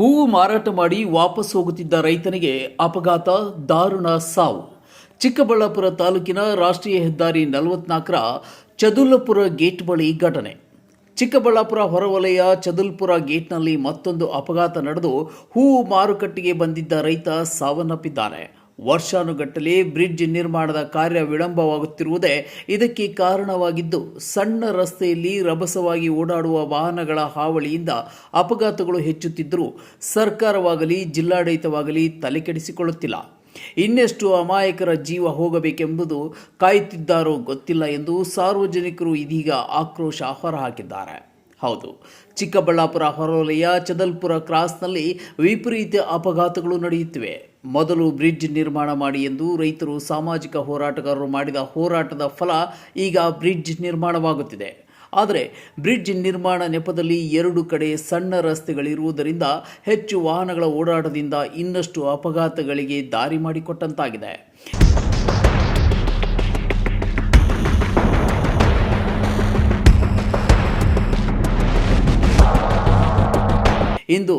ಹೂವು ಮಾರಾಟ ಮಾಡಿ ವಾಪಸ್ ಹೋಗುತ್ತಿದ್ದ ರೈತನಿಗೆ ಅಪಘಾತ, ದಾರುಣ ಸಾವು. ಚಿಕ್ಕಬಳ್ಳಾಪುರ ತಾಲೂಕಿನ ರಾಷ್ಟ್ರೀಯ ಹೆದ್ದಾರಿ ನಲವತ್ನಾಲ್ಕರ ಚದುಲ್ಲಪುರ ಗೇಟ್ ಬಳಿ ಘಟನೆ. ಚಿಕ್ಕಬಳ್ಳಾಪುರ ಹೊರವಲಯ ಚದುಲ್ಪುರ ಗೇಟ್ನಲ್ಲಿ ಮತ್ತೊಂದು ಅಪಘಾತ ನಡೆದು ಹೂವು ಮಾರುಕಟ್ಟೆಗೆ ಬಂದಿದ್ದ ರೈತ ಸಾವನ್ನಪ್ಪಿದ್ದಾನೆ. ವರ್ಷಾನುಗಟ್ಟಲೆ ಬ್ರಿಡ್ಜ್ ನಿರ್ಮಾಣದ ಕಾರ್ಯ ವಿಳಂಬವಾಗುತ್ತಿರುವುದೇ ಇದಕ್ಕೆ ಕಾರಣವಾಗಿದ್ದು, ಸಣ್ಣ ರಸ್ತೆಯಲ್ಲಿ ರಭಸವಾಗಿ ಓಡಾಡುವ ವಾಹನಗಳ ಹಾವಳಿಯಿಂದ ಅಪಘಾತಗಳು ಹೆಚ್ಚುತ್ತಿದ್ದರೂ ಸರ್ಕಾರವಾಗಲಿ, ಜಿಲ್ಲಾಡಳಿತವಾಗಲಿ ತಲೆಕೆಡಿಸಿಕೊಳ್ಳುತ್ತಿಲ್ಲ ಇನ್ನೆಷ್ಟು ಅಮಾಯಕರ ಜೀವ ಹೋಗಬೇಕೆಂಬುದು ಕಾಯುತ್ತಿದ್ದಾರೋ ಗೊತ್ತಿಲ್ಲ ಎಂದು ಸಾರ್ವಜನಿಕರು ಇದೀಗ ಆಕ್ರೋಶ ಹೊರಹಾಕಿದ್ದಾರೆ. ಹೌದು, ಚಿಕ್ಕಬಳ್ಳಾಪುರ ಹೊರವಲಯ, ಚದಲ್ಪುರ ಕ್ರಾಸ್ನಲ್ಲಿ ವಿಪರೀತ ಅಪಘಾತಗಳು ನಡೆಯುತ್ತಿವೆ. ಮೊದಲು ಬ್ರಿಡ್ಜ್ ನಿರ್ಮಾಣ ಮಾಡಿ ಎಂದು ರೈತರು ಸಾಮಾಜಿಕ ಹೋರಾಟಗಾರರು ಮಾಡಿದ ಹೋರಾಟದ ಫಲ ಈಗ ಬ್ರಿಡ್ಜ್ ನಿರ್ಮಾಣವಾಗುತ್ತಿದೆ. ಆದರೆ ಬ್ರಿಡ್ಜ್ ನಿರ್ಮಾಣ ನೆಪದಲ್ಲಿ ಎರಡು ಕಡೆ ಸಣ್ಣ ರಸ್ತೆಗಳಿರುವುದರಿಂದ ಹೆಚ್ಚು ವಾಹನಗಳ ಓಡಾಟದಿಂದ ಇನ್ನಷ್ಟು ಅಪಘಾತಗಳಿಗೆ ದಾರಿ ಮಾಡಿಕೊಟ್ಟಂತಾಗಿದೆ. ಇಂದು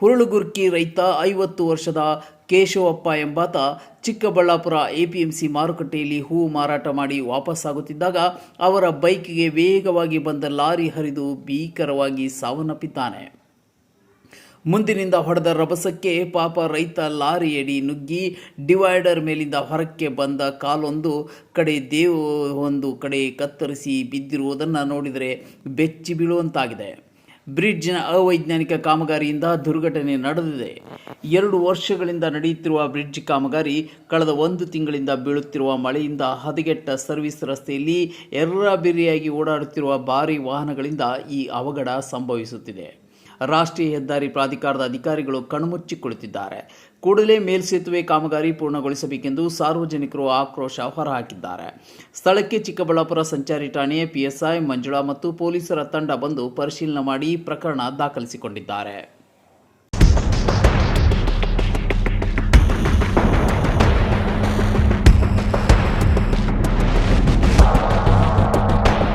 ಹುರುಳುಗುರ್ಕಿ ರೈತ ಐವತ್ತು ವರ್ಷದ ಕೇಶವಪ್ಪ ಎಂಬಾತ ಚಿಕ್ಕಬಳ್ಳಾಪುರ ಎಪಿಎಂಸಿ ಮಾರುಕಟ್ಟೆಯಲ್ಲಿ ಹೂವು ಮಾರಾಟ ಮಾಡಿ ವಾಪಸ್ಸಾಗುತ್ತಿದ್ದಾಗ ಅವರ ಬೈಕ್ಗೆ ವೇಗವಾಗಿ ಬಂದ ಲಾರಿ ಹರಿದು ಭೀಕರವಾಗಿ ಸಾವನ್ನಪ್ಪಿದ್ದಾನೆ. ಮುಂದಿನಿಂದ ಹೊಡೆದ ರಭಸಕ್ಕೆ ಪಾಪ ರೈತ ಲಾರಿಯಡಿ ನುಗ್ಗಿ ಡಿವೈಡರ್ ಮೇಲಿಂದ ಹೊರಕ್ಕೆ ಬಂದ ಕಾಲೊಂದು ಕಡೆ ದೇವು ಒಂದು ಕಡೆ ಕತ್ತರಿಸಿ ಬಿದ್ದಿರುವುದನ್ನು ನೋಡಿದರೆ ಬೆಚ್ಚಿ ಬೀಳುವಂತಾಗಿದೆ. ಬ್ರಿಡ್ಜ್ನ ಅವೈಜ್ಞಾನಿಕ ಕಾಮಗಾರಿಯಿಂದ ದುರ್ಘಟನೆ ನಡೆದಿದೆ. ಎರಡು ವರ್ಷಗಳಿಂದ ನಡೆಯುತ್ತಿರುವ ಬ್ರಿಡ್ಜ್ ಕಾಮಗಾರಿ ಕಳೆದ ಒಂದು ತಿಂಗಳಿಂದ ಬೀಳುತ್ತಿರುವ ಮಳೆಯಿಂದ ಹದಗೆಟ್ಟ ಸರ್ವಿಸ್ ರಸ್ತೆಯಲ್ಲಿ ಎರ್ರಾಬಿರಿಯಾಗಿ ಓಡಾಡುತ್ತಿರುವ ಭಾರಿ ವಾಹನಗಳಿಂದ ಈ ಅವಘಡ ಸಂಭವಿಸುತ್ತಿದೆ. ರಾಷ್ಟ್ರೀಯ ಹೆದ್ದಾರಿ ಪ್ರಾಧಿಕಾರದ ಅಧಿಕಾರಿಗಳು ಕಣ್ಮುಚ್ಚಿ ಕುಳಿತಿದ್ದಾರೆ. ಕೂಡಲೇ ಮೇಲ್ಸೇತುವೆ ಕಾಮಗಾರಿ ಪೂರ್ಣಗೊಳಿಸಬೇಕೆಂದು ಸಾರ್ವಜನಿಕರು ಆಕ್ರೋಶ ಹೊರಹಾಕಿದ್ದಾರೆ. ಸ್ಥಳಕ್ಕೆ ಚಿಕ್ಕಬಳ್ಳಾಪುರ ಸಂಚಾರಿ ಠಾಣೆಯ ಪಿಎಸ್ಐ, ಮಂಜುಳಾ ಮತ್ತು ಪೊಲೀಸರ ತಂಡ ಬಂದು ಪರಿಶೀಲನೆ ಮಾಡಿ ಪ್ರಕರಣ ದಾಖಲಿಸಿಕೊಂಡಿದ್ದಾರೆ.